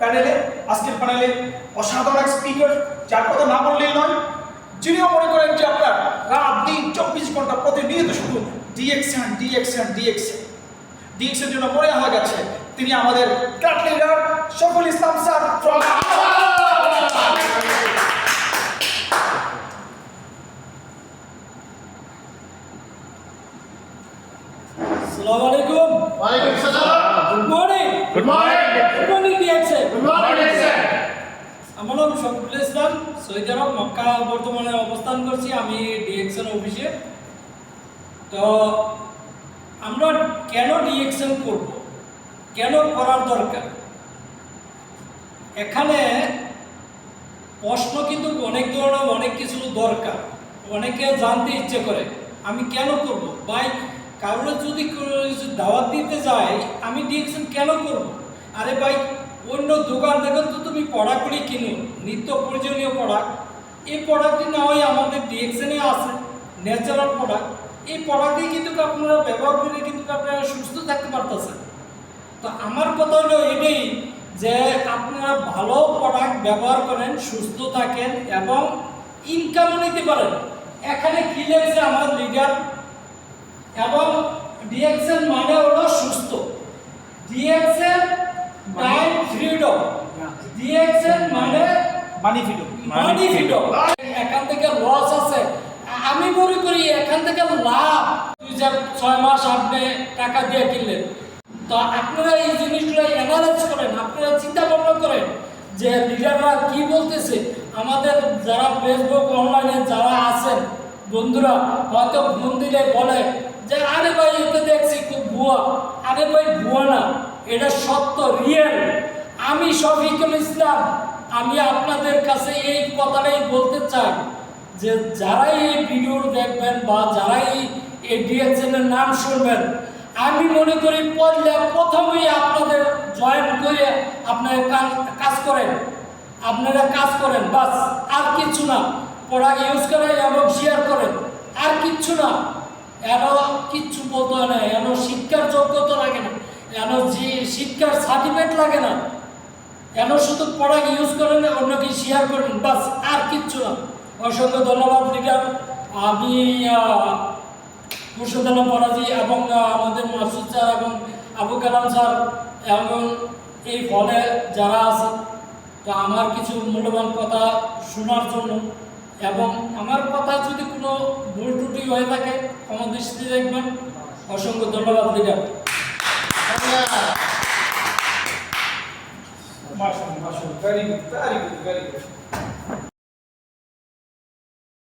প্যানেলে আজকের প্যানেলে অসাধারণ এক স্পিকার যার কথা না বললেই নয় যিনিও মনে করেন যে আপনার রাত দিন চব্বিশ ঘণ্টা প্রতিনিয়ত শুধু ডিএক্সএন ডিএক্সএন ডিএক্সএন ডিএক্সের জন্য মনে হয়ে গেছে তিনি আমাদের club leader Shafiul Islam sir. আসসালামু আলাইকুম। ওয়ালাইকুম সালাম। Good good morning good morning ডিএক্সে good morning sir আমার নাম শফিকুল ইসলাম সৌদি আরব মক্কা বর্তমানে অবস্থান করছি আমি ডিএক্সএন অফিসে। তো আমরা কেন ডিএক্সএন করব? কেন করার দরকার? এখানে প্রশ্ন কিন্তু অনেক ধরনের অনেক কিছু দরকার। অনেকে জানতে ইচ্ছে করে আমি কেন করব? ভাই কারোর যদি দাওয়াত দিতে যাই আমি ডিএক্সএন কেন করব? আরে ভাই, অন্য দোকান থেকে তো তুমি পড়াকড়ি কিনো, নিত্য প্রয়োজনীয় প্রোডাক্ট এই প্রোডাক্টটি না হয় আমাদের ডিএক্সএনে আছে, ন্যাচারাল প্রোডাক্ট এই প্রোডাক্টই কিন্তু আপনারা ব্যবহার করে কিন্তু আপনারা সুস্থ থাকতে পারতেছেন। তো আমার কথা হলো এটাই যে আপনারা ভালো প্রোডাক্ট ব্যবহার করেন, সুস্থ থাকেন এবং ইনকামও নিতে পারেন। এখানে কি লেগেছে আমার লিডার এবং ডিএক্সএন মানে হলো সুস্থ। ডিএক্সএন টাইম ফ্রিডম ডিএক্সএন মানে মানি ফিডো মানি ফ্রিডম এখান থেকে লস আছে। আমি মনে করি এখান থেকে লাভ। দুই চার ছয় মাস আপনি টাকা দিয়ে কিনলেন। তো আপনারা এই জিনিসগুলো অ্যানালাইজ করেন। আপনারা চিন্তা ভাবনা করেন যে লিডাররা কি বলতেছে। আমাদের যারা ফেসবুক অনলাইনে যারা আছেন বন্ধুরা হয়তো ফোন দিলে বলে যে, আরে ভাই এতে দেখছি খুব ভুয়া। আরে ভাই, ভুয়া না, এটা সত্য রিয়েল আমি শফিকুল ইসলাম, আমি আপনাদের কাছে এই কথাটাই বলতে চাই যে, যারাই এই ভিডিও দেখবেন বা যারাই এই ডিএক্সএনের নাম শুনবেন, আমি মনে করি পড়লে প্রথমেই আপনাদের জয়েন করে আপনারা কাজ- করেন। আপনারা কাজ করেন, বাস, আর কিচ্ছু না। প্রোডাক্ট ইউজ করেন এবং শেয়ার করেন। আর কিচ্ছু না। এন কিচ্ছু বলতে হয় না, এন শিক্ষার যোগ্যতা লাগে না, এন যে শিক্ষার সার্টিফিকেট লাগে না, এন শুধু প্রোডাক্ট ইউজ করেন, অন্যকে শেয়ার করেন, বাস আর কিচ্ছু না। অসংখ্য ধন্যবাদ, লিডার। আমি মুর্শিদালাম পরাজি এবং আমাদের মাসুদ স্যার এবং আবু কালাম স্যার এবং এই ফলে যারা আছে, তো আমার কিছু মূল্যবান কথা শোনার জন্য এবং আমার কথা যদি কোনো ভুল ত্রুটি হয়ে থাকে, ক্ষমা দৃষ্টি দেখবেন। অসংখ্য ধন্যবাদ good very good very good